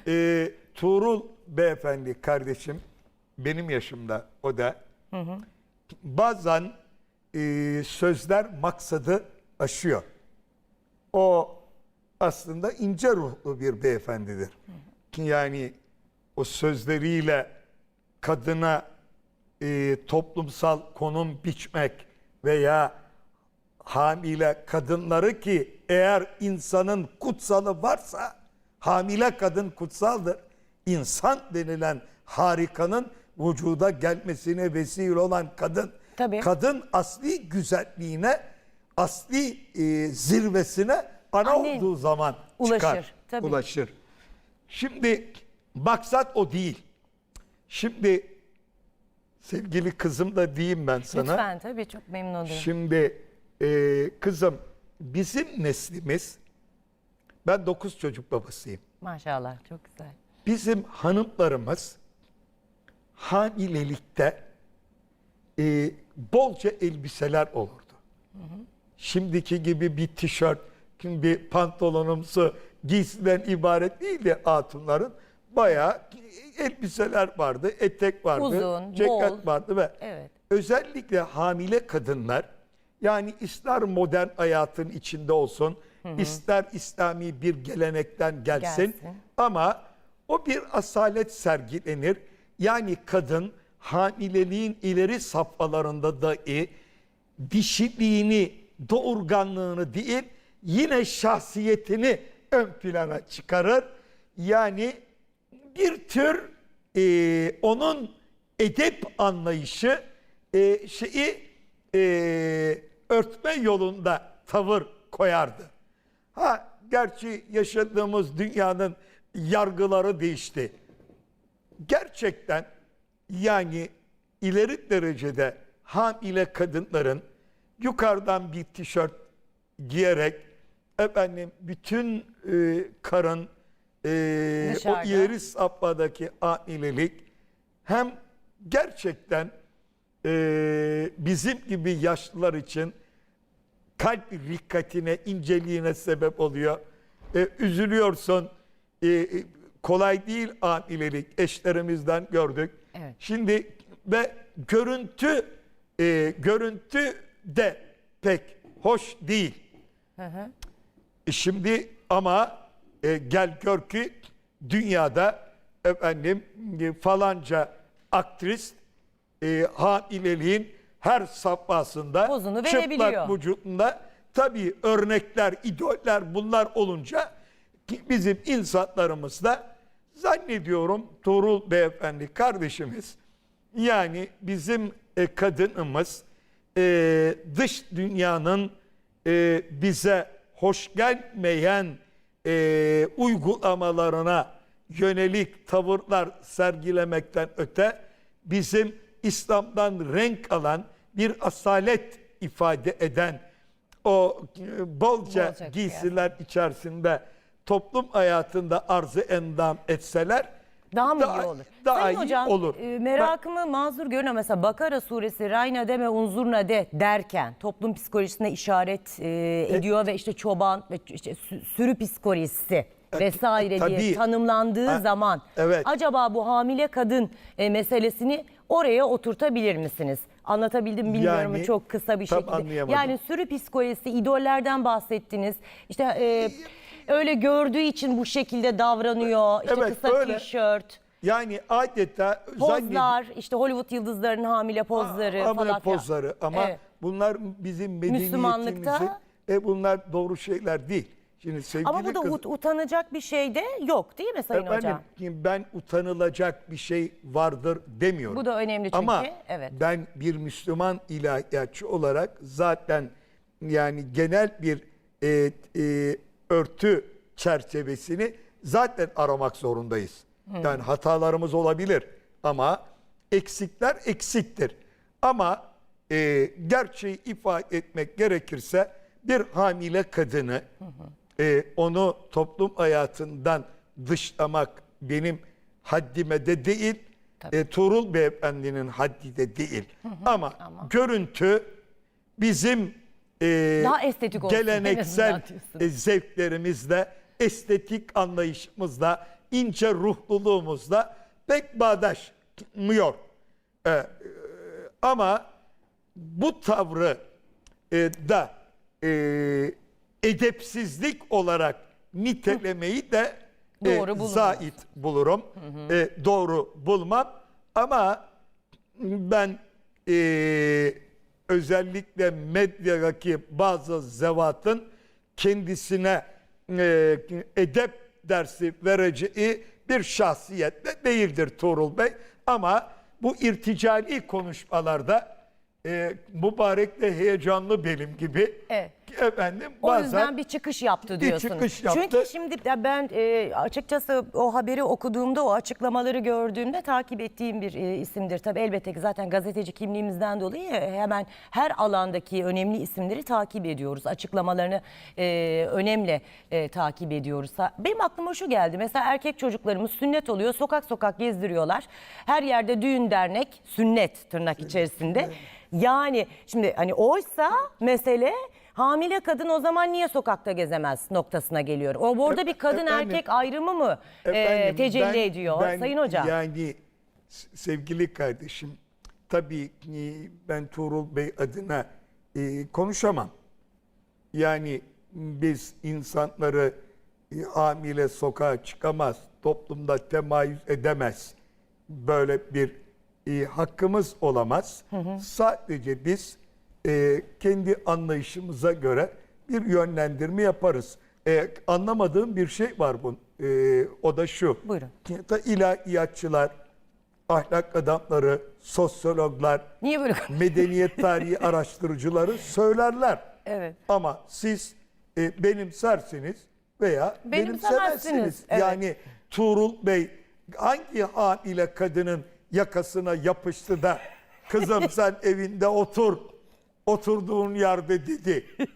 e, Tuğrul beyefendi kardeşim benim yaşımda o da bazen e, sözler maksadı aşıyor. O aslında ince ruhlu bir beyefendidir. Yani o sözleriyle kadına e, toplumsal konum biçmek veya hamile kadınları ki eğer insanın kutsalı varsa hamile kadın kutsaldır. İnsan denilen harikanın vücuda gelmesine vesile olan kadın. Tabii. Kadın asli güzelliğine, asli e, zirvesine ana Annen olduğu zaman çıkar, ulaşır, tabii. ulaşır. Şimdi maksat o değil. Şimdi sevgili kızım da diyeyim ben sana. Lütfen tabii çok memnun olurum. Şimdi e, kızım bizim neslimiz ben dokuz çocuk babasıyım. Maşallah çok güzel. Bizim hanımlarımız hamilelikte e, bolca elbiseler olurdu. Şimdiki gibi bir tişört, bir pantolonumsu giysiden ibaret değildi hatunların. Bayağı elbiseler vardı, etek vardı, Uzun, ceket bol. vardı ve Evet. özellikle hamile kadınlar yani ister modern hayatın içinde olsun, ister İslami bir gelenekten gelsin, Gelsin. ama o bir asalet sergilenir. Yani kadın hamileliğin ileri safhalarında dahi dişiliğini, doğurganlığını değil, yine şahsiyetini ön plana çıkarır. Yani bir tür e, onun edep anlayışı e, şeyi e, örtme yolunda tavır koyardı. Ha gerçi yaşadığımız dünyanın yargıları değişti. Gerçekten yani ileri derecede hamile kadınların yukarıdan bir tişört giyerek efendim bütün e, karın e, o ileri safhadaki hamilelik hem gerçekten e, bizim gibi yaşlılar için kalp rikkatine, inceliğine sebep oluyor. E, üzülüyorsun. E, e, kolay değil hamilelik. Eşlerimizden gördük. Evet. Şimdi ve görüntü e, görüntü de pek hoş değil. Hı hı. E, Şimdi ama e, gel gör ki dünyada efendim e, falanca aktris e, hamileliğin her verebiliyor. çıplak vücudunda tabii örnekler, idoller bunlar olunca bizim insanlarımız da zannediyorum Tuğrul Beyefendi kardeşimiz yani bizim e, kadınımız e, dış dünyanın e, bize hoş gelmeyen e, uygulamalarına yönelik tavırlar sergilemekten öte bizim İslam'dan renk alan bir asalet ifade eden o e, bolca Bolca giysiler içerisinde toplum hayatında arzı endam etseler Daha mı Daha- iyi olur? daha Sayın iyi hocam, olur. e, merakımı mazur görün ama mesela Bakara suresi Rayna deme unzurna de derken toplum psikolojisine işaret e, ediyor ve işte çoban ve işte sü- sürü psikolojisi vesaire diye tabii. tanımlandığı Ha, zaman evet. acaba bu hamile kadın e, meselesini oraya oturtabilir misiniz? Anlatabildim mi bilmiyorum Yani, çok kısa bir tam şekilde. anlayamadım. Yani sürü psikolojisi, idollerden bahsettiniz. İşte e, öyle gördüğü için bu şekilde davranıyor. İşte Evet, kısa öyle. tişört. yani adeta Pozlar, işte Hollywood yıldızlarının hamile pozları ama falan. filan. pozları ama Evet. bunlar bizim medeniyetimizin Müslümanlıkta- e bunlar doğru şeyler değil. Şimdi sevgili Ama bu da kız, ut- utanacak bir şey de yok değil mi Sayın efendim, Hocam? ben utanılacak bir şey vardır demiyorum. Bu da önemli çünkü, Ama evet. ben bir Müslüman ilahiyatçı olarak zaten yani genel bir e, e, örtü çerçevesini zaten aramak zorundayız. Yani hatalarımız olabilir ama eksikler eksiktir. Ama e, gerçeği ifade etmek gerekirse bir hamile kadını e, onu toplum hayatından dışlamak benim haddime de değil, e, Tuğrul Beyefendi'nin haddi de değil. Ama, görüntü bizim e, Daha estetik olsun geleneksel e, zevklerimizle, estetik anlayışımızla ince ruhluluğumuzla pek bağdaşmıyor. Ee, e, ama bu tavrı e, da e, edepsizlik olarak nitelemeyi de e, Doğru zait bulurum. E, doğru bulmam ama ben e, özellikle medyadaki bazı zevatın kendisine e, edep dersi vereceği bir şahsiyetle değildir Tuğrul Bey. Ama bu irticali konuşmalarda e, mübarek de heyecanlı benim gibi Evet. Efendim O bazen yüzden bir çıkış yaptı bir diyorsunuz. çıkış yaptı. Çünkü şimdi ya ben e, açıkçası o haberi okuduğumda, o açıklamaları gördüğümde takip ettiğim bir e, isimdir. Tabii elbette ki zaten gazeteci kimliğimizden dolayı hemen her alandaki önemli isimleri takip ediyoruz. Açıklamalarını e, önemli e, takip ediyoruz. Ha, Benim aklıma şu geldi. Mesela erkek çocuklarımız sünnet oluyor, sokak sokak gezdiriyorlar. Her yerde düğün dernek, sünnet tırnak içerisinde. Yani şimdi hani oysa mesele hamile kadın o zaman niye sokakta gezemez noktasına geliyor. O burada bir kadın Efendim, erkek ayrımı mı e, Efendim, tecelli ben- ediyor ben Sayın Hocam? Yani sevgili kardeşim tabii ki ben Tuğrul Bey adına e, konuşamam. Yani biz insanları e, hamile sokağa çıkamaz, toplumda temayüz edemez. Böyle bir e, hakkımız olamaz. Sadece biz e, kendi anlayışımıza göre bir yönlendirme yaparız. E, anlamadığım bir şey var bu. E, o da şu. Buyurun. Da ilahiyatçılar, ahlak adamları, sosyologlar, Niye böyle medeniyet tarihi araştırıcıları söylerler. Evet. Ama siz e, benimsersiniz veya Benimsemezsiniz, benimsemezsiniz. evet. Yani Tuğrul Bey hangi hamile kadının yakasına yapıştı da kızım sen evinde otur, oturduğun yerde dedi.